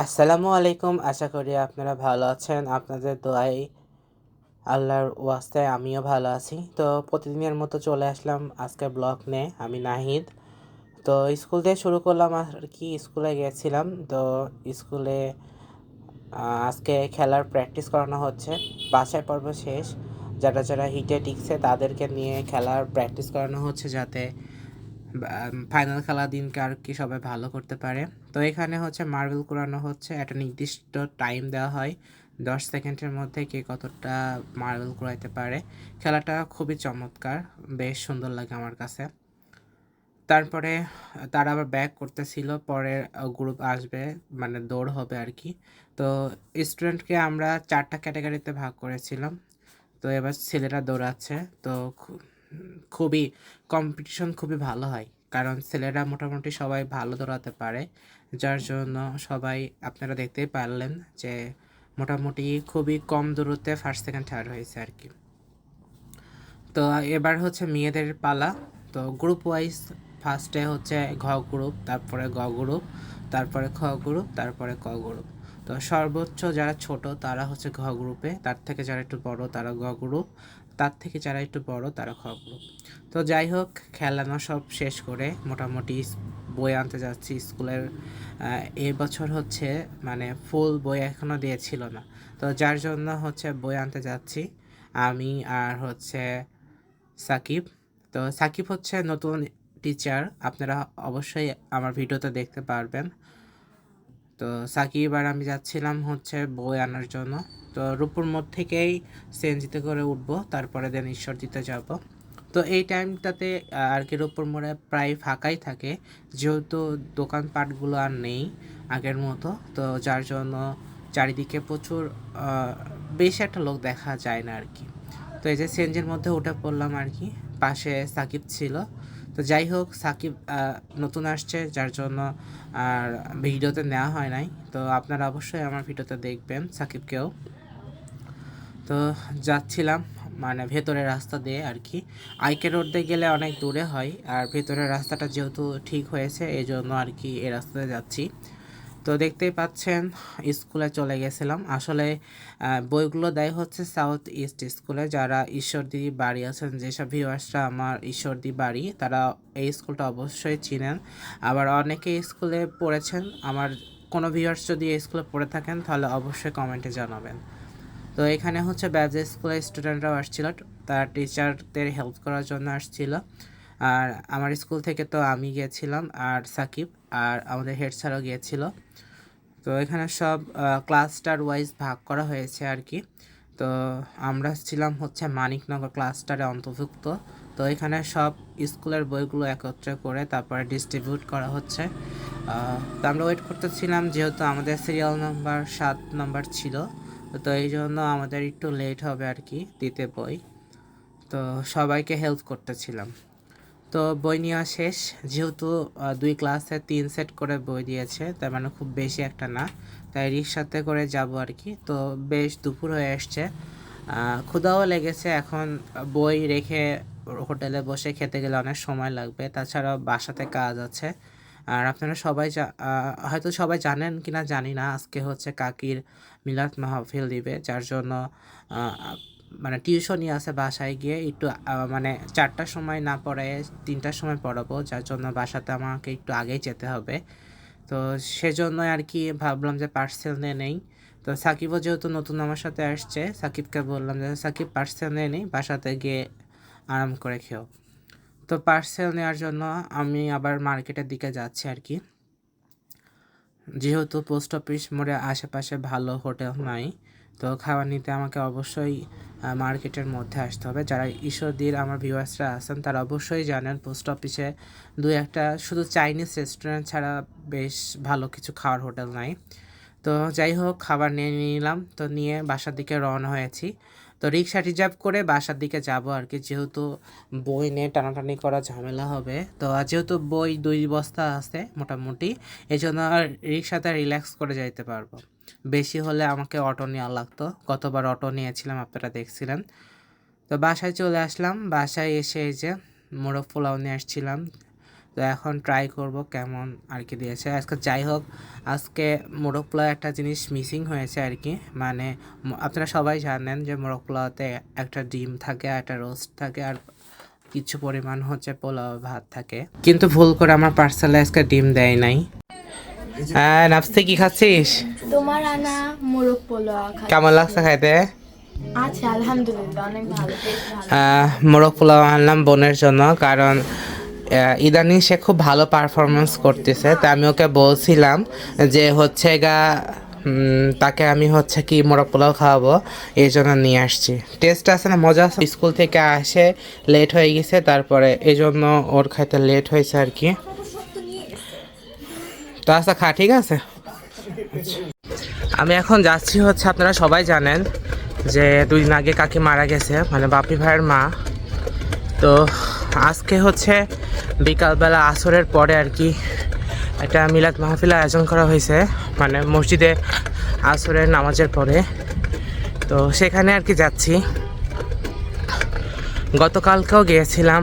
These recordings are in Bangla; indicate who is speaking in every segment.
Speaker 1: আসসালামু আলাইকুম। আশা করি আপনারা ভালো আছেন। আপনাদের দোয়াই আল্লাহর ওয়াস্তায় আমিও ভালো আছি। তো প্রতিদিনের মতো চলে আসলাম আজকে ব্লগ নিয়ে। আমি নাহিদ। তো স্কুল থেকে শুরু করলাম আর কি, স্কুলে গেছিলাম। তো স্কুলে আজকে খেলার প্র্যাকটিস করানো হচ্ছে। বাসায় পর্ব শেষ। যারা যারা হিটে টিকছে তাদেরকে নিয়ে খেলার প্র্যাকটিস করানো হচ্ছে যাতে ফাইনাল খেলা দিনকে আর কি সবাই ভালো করতে পারে। তো এখানে হচ্ছে মার্বেল করানো হচ্ছে। একটা নির্দিষ্ট টাইম দেওয়া হয়। দশ সেকেন্ডের মধ্যে কে কতটা মার্বেল করাইতে পারে। খেলাটা খুবই চমৎকার। বেশ সুন্দর লাগে আমার কাছে। তারপরে তারা আবার ব্যাক করতেছিল। পরের গ্রুপ আসবে মানে দৌড় হবে আর কি। তো স্টুডেন্টকে আমরা চারটা ক্যাটাগরিতে ভাগ করেছিলাম। তো এবার ছেলেরা দৌড়াচ্ছে। তো খুবই, কম্পিটিশন খুবই ভালো হয়। কারণ ছেলেরা মোটামুটি সবাই ভালো দৌড়াতে পারে। যার জন্য সবাই আপনারা দেখতেই পারলেন যে মোটামুটি খুবই কম দূরত্বে ফার্স্ট সেকেন্ড থার্ড হয়েছে আর কি। তো এবার হচ্ছে মেয়েদের পালা। তো গ্রুপ ওয়াইজ ফার্স্টে হচ্ছে ঘ গ্রুপ তারপরে গ গ্রুপ তারপরে খ গ্রুপ তারপরে ক গ্রুপ তো সর্বোচ্চ যারা ছোট, তারা হচ্ছে ঘ গ্রুপে তার থেকে যারা একটু বড়, তারা গ গ্রুপ তার থেকে যারা একটু বড়, তারা খ গ্রুপ তো যাই হোক, খেলানো সব শেষ করে মোটামুটি বই আনতে যাচ্ছি স্কুলের এবছর হচ্ছে মানে ফুল বই এখনও দিয়েছিল না। তো যার জন্য হচ্ছে বই আনতে যাচ্ছি, আমি আর হচ্ছে সাকিব। তো সাকিব হচ্ছে নতুন টিচার আপনারা অবশ্যই আমার ভিডিওতে দেখতে পারবেন। তো সাকিব আর আমি যাচ্ছিলাম হচ্ছে বই আনার জন্য। তো রূপুর মোড় থেকেই সিএনজিতে করে উঠবো, তারপরে দেন ঈশ্বরদীতে যাব। তো এই টাইমটাতে আহ, আর কি রূপুর মোড়ে প্রায় ফাঁকাই থাকে। যেহেতু দোকানপাটগুলো আর নেই আগের মতো তো যার জন্য চারিদিকে প্রচুর বেশি একটা লোক দেখা যায় না আর কি তো এই যে সিএনজির মধ্যে উঠে পড়লাম আর কি পাশে সাকিব ছিল। তো যাই হোক সাকিব নতুন আসছে যার জন্য আর ভিডিওতে নেওয়া হয় নাই। তো আপনারা অবশ্যই আমার ভিডিওতে দেখবেন সাকিবকেও। তো যাচ্ছিলাম মানে ভেতরের রাস্তা দিয়ে আর কি। আইকে রোড দিয়ে গেলে অনেক দূরে হয়, আর ভেতরের রাস্তাটা যেহেতু ঠিক হয়েছে এই জন্য আর কি এই রাস্তাতে যাচ্ছি। তো দেখতেই পাচ্ছেন, স্কুলে চলে গেছিলাম। আসলে বইগুলো দেয় হচ্ছে সাউথ ইস্ট স্কুলে যারা ঈশ্বরদী বাড়ি আছেন, যেসব ভিউয়ার্সরা আমার ঈশ্বরদী বাড়ি, তারা এই স্কুলটা অবশ্যই চিনেন। আবার অনেকে স্কুলে পড়েছেন। আমার কোনো ভিউয়ার্স যদি এই স্কুলে পড়ে থাকেন, তাহলে অবশ্যই কমেন্টে জানাবেন। তো এখানে হচ্ছে ব্যাজ স্কুলের স্টুডেন্টরাও আসছিল, তার টিচারদের হেল্প করার জন্য আসছিল। আর আমার স্কুল থেকে তো আমি গিয়েছিলাম আর সাকিব আর আমাদের হেড স্যারও গিয়েছিল। তো এখানে সব ক্লাস্টার ওয়াইজ ভাগ করা হয়েছে আর কি। তো আমরা ছিলাম হচ্ছে মানিকনগর ক্লাস্টারে অন্তর্ভুক্ত। তো এখানে সব স্কুলের বইগুলো একত্রে করে তারপরে ডিস্ট্রিবিউট করা হচ্ছে। তো আমরা ওয়েট করতেছিলাম, যেহেতু আমাদের সিরিয়াল নাম্বার সাত নাম্বার ছিল। তো এই জন্য আমাদের একটু লেট হবে আর কি দিতে বই। তো সবাইকে হেল্প করতেছিলাম। তো বই নেওয়া শেষ। যেহেতু দুই ক্লাসে তিন সেট করে বই দিয়েছে তার মানে খুব বেশি একটা না। তাই রিক্সাতে করে যাব আর কি। তো বেশ দুপুর হয়ে এসছে আহ, ক্ষুধাও লেগেছে। এখন বই রেখে হোটেলে বসে খেতে গেলে অনেক সময় লাগবে। তাছাড়াও বাসাতে কাজ আছে। আর আপনারা সবাই হয়তো সবাই জানেন কি না জানি না, আজকে হচ্ছে কাকির মিলাদ মাহফিল দিবে, যার জন্য মানে টিউশনই আছে বাসায় গিয়ে একটু মানে চারটার সময় না পড়ে তিনটার সময় পড়াবো, যার জন্য বাসাতে আমাকে একটু আগেই যেতে হবে। তো সেজন্যই আর কি ভাবলাম যে পার্সেল নিয়ে নেই। তো সাকিবও যেহেতু নতুন আমার সাথে আসছে, সাকিবকে বললাম যে, সাকিব পার্সেল নিয়ে নেই বাসাতে গিয়ে আরাম করে খেও। তো পার্সেল নেওয়ার জন্য আমি আবার মার্কেটের দিকে যাচ্ছি আর কি। যেহেতু পোস্ট অফিস মোড়ে আশেপাশে ভালো হোটেল নাই, তো খাবার নিতে আমাকে অবশ্যই মার্কেটের মধ্যে আসতে হবে। যারা ঈশ্বরদীর আমার ভিউয়ার্সরা আছেন, তারা অবশ্যই জানেন পোস্ট অফিসে দু একটা শুধু চাইনিজ রেস্টুরেন্ট ছাড়া বেশ ভালো কিছু খাওয়ার হোটেল নাই। তো যাই হোক, খাবার নিয়ে নিলাম। তো নিয়ে বাসার দিকে রওনা হয়েছি। তো রিক্সা রিজার্ভ করে বাসার দিকে যাব আর কি। যেহেতু বই নিয়ে টানাটানি করা ঝামেলা হবে, তো যেহেতু বই দুই বস্তা আছে মোটামুটি এই জন্য রিক্সাতে রিল্যাক্স করে যাইতে পারব। বেশি হলে আমাকে অটো নেওয়া লাগতো, গতবার অটো নিয়েছিলাম, আপনারা দেখছিলেন। তো বাসায় চলে আসলাম, বাসায় এসে এই যে মোরগ পোলাও নিয়ে আসছিলাম। তো এখন ট্রাই করব কেমন আর কি দিয়েছে। আজকে যাই হোক আজকে মোরগ পোলাও একটা জিনিস মিসিং হয়েছে আর কি। মানে আপনারা সবাই জানেন যে মোরগ পোলাওতে একটা ডিম থাকে একটা রোস্ট থাকে আর কিছু পরিমাণ হচ্ছে পোলাও ভাত থাকে। কিন্তু ভুল করে আমার পার্সেলে আজকে ডিম দেয় নাই। হ্যাঁ নাপসি কি খাচ্ছিস?
Speaker 2: তোমার আনা মোরগ পোলাও
Speaker 1: কেমন লাগছে খাইতে?
Speaker 2: আচ্ছা আলহামদুলিল্লাহ অনেক ভালো
Speaker 1: মোরগ পোলাও আনলাম বোনের জন্য কারণ ইদানিং সে খুব ভালো পারফরমেন্স করতেছে, তা আমি ওকে বলছিলাম যে হচ্ছে গা তাকে আমি হচ্ছে কি মোরগ পোলাও খাওয়াবো, এই জন্য নিয়ে আসছি। টেস্ট আছে না, মজা আছে? স্কুল থেকে আসে লেট হয়ে গেছে, তারপরে এই জন্য ওর খাইতে লেট হয়েছে আর কি। তো আচ্ছা খা, ঠিক আছে? আমি এখন যাচ্ছি হচ্ছে, আপনারা সবাই জানেন যে দুই দিন আগে কাকি মারা গেছে মানে বাপি ভাইয়ের মা। তো আজকে হচ্ছে বিকালবেলা আসরের পরে আর কি একটা মিলাদ মাহফিল আয়োজন করা হয়েছে মানে মসজিদে আসরের নামাজের পরে। তো সেখানে আর কি যাচ্ছি। গতকালকেও গিয়েছিলাম।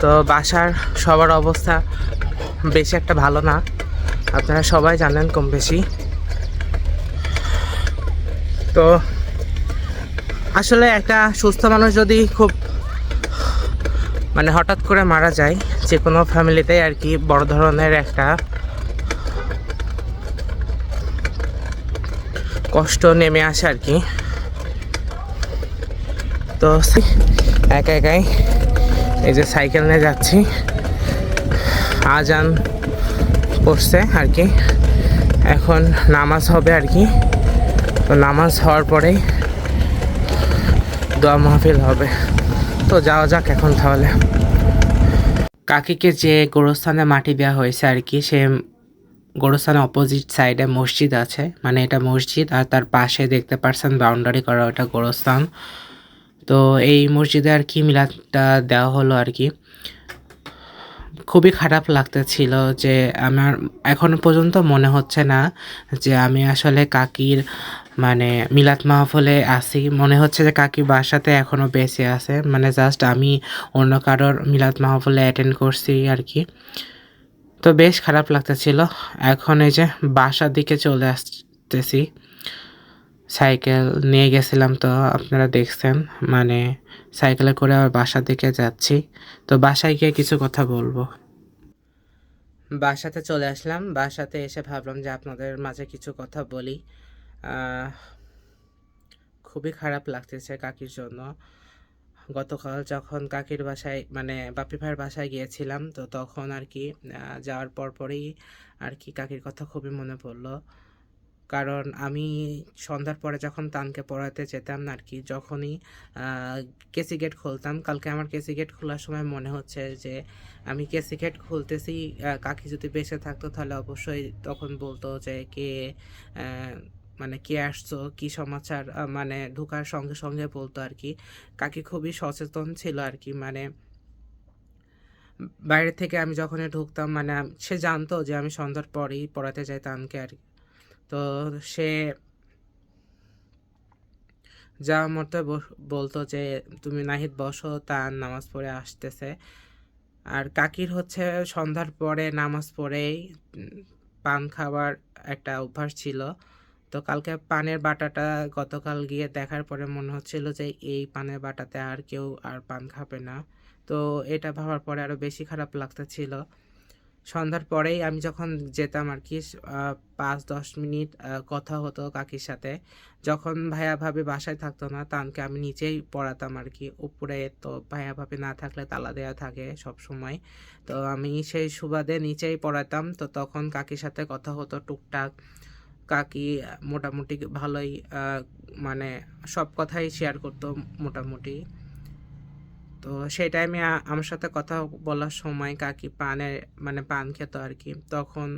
Speaker 1: তো বাসার সবার অবস্থা বেশি একটা ভালো না। আপনারা সবাই জানেন কম বেশি। তো আসলে একটা সুস্থ মানুষ যদি খুব মানে হঠাৎ করে মারা যায় যে কোনো ফ্যামিলিতেই আর কি বড় ধরনের একটা কষ্ট নেমে আসে আর কি। তো একা একাই এই যে সাইকেল নিয়ে যাচ্ছি। আজান পড়ছে আর কি। এখন নামাজ হবে আর কি। তো নামাজ হওয়ার পরেই দোয়া মাহফিল হবে। তো যাওয়া যাক এখন তাহলে। কাকিকে যে গোরস্থানে মাটি দেওয়া হয়েছে আর কি, সে গোরস্থানের অপোজিট সাইডে মসজিদ আছে। মানে এটা মসজিদ আর তার পাশে দেখতে পারছেন বাউন্ডারি করা ওটা গোরস্থান। তো এই মসজিদে আর কি মিলাদটা দেওয়া হলো আর কি। খুবই খারাপ লাগতেছিল যে আমার এখনও পর্যন্ত মনে হচ্ছে না যে আমি আসলে কাকির মানে মিলাদ মাহফলে আসি মনে হচ্ছে যে কাকি বাসাতে এখনও বেঁচে আছে। মানে জাস্ট আমি অন্য কারোর মিলাদ মাহফলে অ্যাটেন্ড করছি আর কি। তো বেশ খারাপ লাগতেছিল। এখন এই যে বাসার দিকে চলে আসতেছি। সাইকেল নিয়ে গেছিলাম তো আপনারা দেখছেন মানে সাইকেলে করে আবার বাসার দিকে যাচ্ছি। তো বাসায় গিয়ে কিছু কথা বলব। বাসাতে চলে আসলাম, বাসাতে এসে ভাবলাম যে আপনাদের মাঝে কিছু কথা বলি। খুবই খারাপ লাগতেছে কাকির জন্য। গতকাল যখন কাকির বাসায় মানে বাপি ভাইয়ের বাসায় গিয়েছিলাম, তো তখন আর কি যাওয়ার পর পরেই আর কি কাকির কথা খুবই মনে পড়ল। কারণ আমি সন্ধ্যার পরে যখন তানকে পড়াতে যেতাম আর কি যখনই কেসি গেট খুলতাম, কালকে আমার কেসি গেট খোলার সময় মনে হচ্ছে যে আমি কেসি গেট খুলতেছি কাকি যদি বেঁচে থাকতো তাহলে অবশ্যই তখন বলতো যে কে মানে কে আসছো, কি সমাচার মানে ঢোকার সঙ্গে সঙ্গে বলতো আর কি কাকি খুবই সচেতন ছিল আর কি মানে বাইরে থেকে আমি যখনই ঢুকতাম মানে সে জানতো যে আমি সন্ধ্যার পরেই পড়াতে যাই তানকে আর কি। তো সে যা মতো বলতো যে তুমি নাহিদ বসো, তার নামাজ পড়ে আসতেছে। আর কাকির হচ্ছে সন্ধ্যার পরে নামাজ পড়েই পান খাওয়ার একটা অভ্যাস ছিল। তো কালকে পানের বাটাটা গতকাল গিয়ে দেখার পরে মনে হচ্ছিল যে এই পানের বাটাতে আর কেউ আর পান খাবে না। তো এটা ভাবার পরে আরও বেশি খারাপ লাগতেছিল। সন্ধ্যার পরেই আমি যখন যেতাম আর কি পাঁচ দশ মিনিট কথা হতো কাকির সাথে। যখন ভাইয়া ভাবি বাসায় থাকতো না, তানকে আমি নিচেই পড়াতাম আর কি। উপরে তো ভাইয়া ভাবি না থাকলে তালা দেওয়া থাকে সব সময়। তো আমি সেই সুবাদে নিচেই পড়াতাম। তো তখন কাকির সাথে কথা হতো টুকটাক। কাকি মোটামুটি ভালোই মানে সব কথাই শেয়ার করতো মোটামুটি। তো সেই টাইমে আমার সাথে কথা বলার সময় কাকি পানে মানে পান খেত আর কি তখন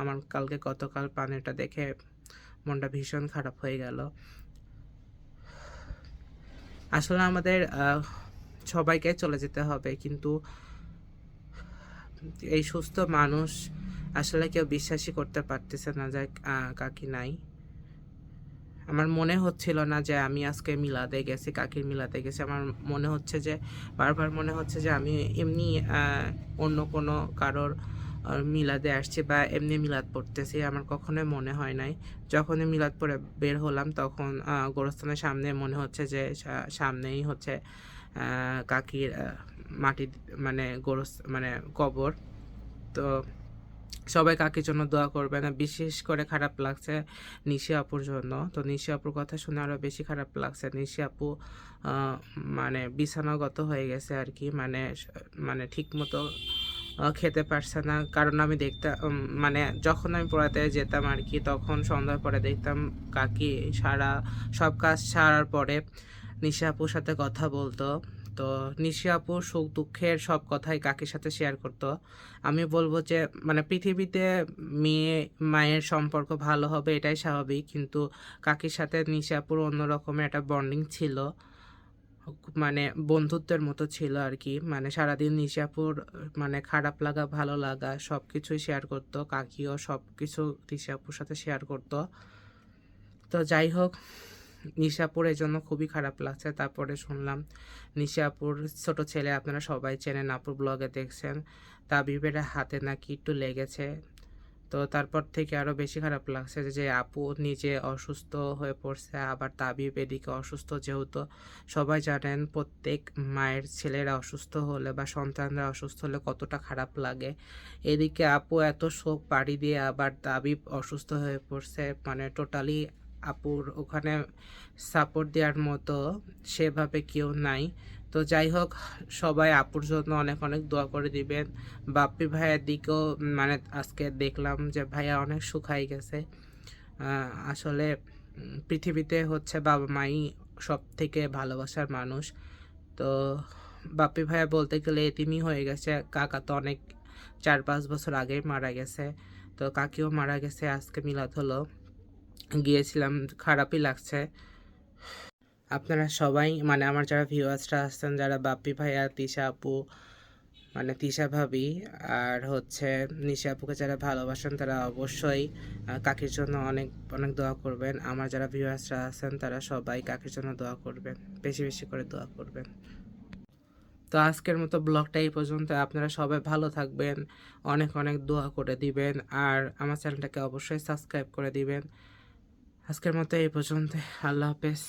Speaker 1: আমার কালকে গতকাল পানেরটা দেখে মনটা ভীষণ খারাপ হয়ে গেল। আসলে আমাদের সবাইকে চলে যেতে হবে, কিন্তু এই সুস্থ মানুষ আসলে কেউ বিশ্বাসই করতে পারতেছে না যে কাকি নাই। আমার মনে হচ্ছিল না যে আমি আজকে মিলাদে গেছি, কাকির মিলাতে গেছি। আমার মনে হচ্ছে যে, বারবার মনে হচ্ছে যে আমি এমনি অন্য কোনো কারোর মিলাদে আসছি বা এমনি মিলাদ পড়তেছি, আমার কখনোই মনে হয় নাই। যখনই মিলাদ পড়ে বের হলাম তখন গোরস্থানের সামনে মনে হচ্ছে যে সামনেই হচ্ছে কাকির মাটি মানে গোরস মানে কবর। তো সবাই কাকির জন্য দোয়া করবে না? বিশেষ করে খারাপ লাগছে নিশি আপুর জন্য। তো নিশি আপুর কথা শুনে আরও বেশি খারাপ লাগছে। নিশি আপু মানে বিছানাগত হয়ে গেছে আর কি। মানে মানে ঠিক মতো খেতে পারছে না। কারণ আমি দেখতাম মানে যখন আমি পড়াতে যেতাম আর কি, তখন সন্ধ্যার পরে দেখতাম কাকি সারা, সব কাজ সারার পরে নিশা আপুর সাথে কথা বলতো। তো নিশি আপু সুখ দুঃখের সব কথাই কাকির সাথে শেয়ার করতো। আমি বলব যে মানে পৃথিবীতে মেয়ে, মায়ের সম্পর্ক ভালো হবে এটাই স্বাভাবিক, কিন্তু কাকির সাথে নিশাপুর অন্যরকমের একটা বন্ডিং ছিল। মানে বন্ধুত্বের মতো ছিল আর কি। মানে সারাদিন নিশাপুর মানে খারাপ লাগা, ভালো লাগা সব কিছুই শেয়ার করতো। কাকিও সব কিছু নিশাপুর সাথে শেয়ার করতো। তো যাই হোক নিশাপুর এই জন্য খুবই খারাপ লাগছে। তারপরে শুনলাম নিশাপুর ছোট ছেলে আপনারা সবাই চেনেন, আপুর ব্লগে দেখছেন। তাবিবের হাতে নাকি একটু লেগেছে। তো তারপর থেকে আরও বেশি খারাপ লাগছে যে আপু নিজে অসুস্থ হয়ে পড়ছে, আবার তাবিব এদিকে অসুস্থ যেহেতু। সবাই জানেন প্রত্যেক মায়ের ছেলেরা অসুস্থ হলে বা সন্তানরা অসুস্থ হলে কতটা খারাপ লাগে। এদিকে আপু এত শোক পাড়ি দিয়ে আবার তাবিব অসুস্থ হয়ে পড়ছে মানে টোটালি আপুর ওখানে সাপোর্ট দেওয়ার মতো সেভাবে কেউ নাই। তো যাই হোক, সবাই আপুর জন্য অনেক অনেক দোয়া করে দিবেন। বাপ্পি ভাইয়ের দিকেও মানে আজকে দেখলাম যে ভাইয়া অনেক শুকাই গেছে। আসলে পৃথিবীতে হচ্ছে বাবা মাই সব থেকে ভালোবাসার মানুষ। তো বাপ্পি ভাইয়া বলতে গেলে এতিমই হয়ে গেছে। কাকা তো অনেক, চার পাঁচ বছর আগেই মারা গেছে। তো কাকিও মারা গেছে আজকে মিলাদ হলো। গিয়েছিলাম, খারাপই লাগছে। আপনারা সবাই মানে আমার যারা ভিউয়ার্সরা আসছেন, যারা বাপ্পি ভাইয়া তিশা আপু মানে তিশা ভাবি, আর হচ্ছে নিশা আপুকে যারা ভালোবাসেন, তারা অবশ্যই কাকির জন্য অনেক অনেক দোয়া করবেন। আমার যারা ভিউয়ার্সরা আছেন, তারা সবাই কাকির জন্য দোয়া করবেন। বেশি বেশি করে দোয়া করবেন। তো আজকের মতো ব্লগটা এই পর্যন্ত। আপনারা সবাই ভালো থাকবেন, অনেক অনেক দোয়া করে দিবেন, আর আমার চ্যানেলটাকে অবশ্যই সাবস্ক্রাইব করে দিবেন। আজকের মতো এই পর্যন্ত আল্লাহ হাফেজ